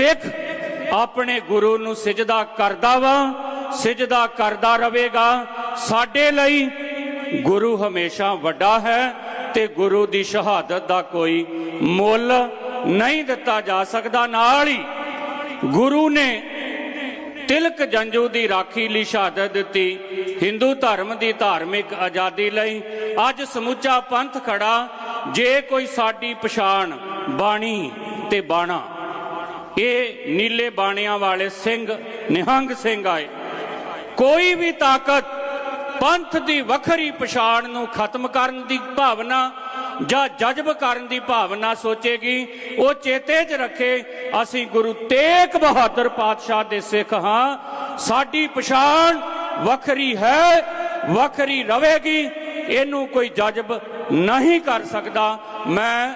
ਸਿੱਖ ਆਪਣੇ ਗੁਰੂ ਨੂੰ ਸਜਦਾ ਕਰਦਾ ਵਾ, ਸਜਦਾ ਕਰਦਾ ਰਹੇਗਾ। ਸਾਡੇ ਲਈ ਗੁਰੂ ਹਮੇਸ਼ਾ ਵੱਡਾ ਹੈ ਤੇ ਗੁਰੂ ਦੀ ਸ਼ਹਾਦਤ ਦਾ ਕੋਈ ਮੁੱਲ ਨਹੀਂ ਦਿੱਤਾ ਜਾ ਸਕਦਾ। ਨਾਲ ਹੀ ਗੁਰੂ ਨੇ ਤਿਲਕ ਜੰਜੂ ਦੀ ਰਾਖੀ ਲਈ ਸ਼ਹਾਦਤ ਦਿੱਤੀ। ਹਿੰਦੂ ਧਰਮ ਦੀ ਧਾਰਮਿਕ ਆਜ਼ਾਦੀ ਲਈ ਅੱਜ ਸਮੁੱਚਾ ਪੰਥ ਖੜਾ। ਜੇ ਕੋਈ ਸਾਡੀ ਪਛਾਣ ਬਾਣੀ ਤੇ ਬਾਣਾ ਇਹ ਨੀਲੇ ਬਾਣਿਆਂ ਵਾਲੇ ਸਿੰਘ, ਨਿਹੰਗ ਸਿੰਘ ਆਏ। ਕੋਈ ਵੀ ਤਾਕਤ ਪੰਥ ਦੀ ਵੱਖਰੀ ਪਛਾਣ ਨੂੰ ਖਤਮ ਕਰਨ ਦੀ ਭਾਵਨਾ ਜਾਂ ਜਜ਼ਬ ਕਰਨ ਦੀ ਭਾਵਨਾ ਸੋਚੇਗੀ, ਉਹ ਚੇਤੇ 'ਚ ਰੱਖੇ, ਅਸੀਂ ਗੁਰੂ ਤੇਗ ਬਹਾਦਰ ਪਾਤਸ਼ਾਹ ਦੇ ਸਿੱਖ ਹਾਂ। ਸਾਡੀ ਪਛਾਣ ਵੱਖਰੀ ਹੈ, ਵੱਖਰੀ ਰਹੇਗੀ ਇਹਨੂੰ ਕੋਈ ਜਜ਼ਬ ਨਹੀਂ ਕਰ ਸਕਦਾ। ਮੈਂ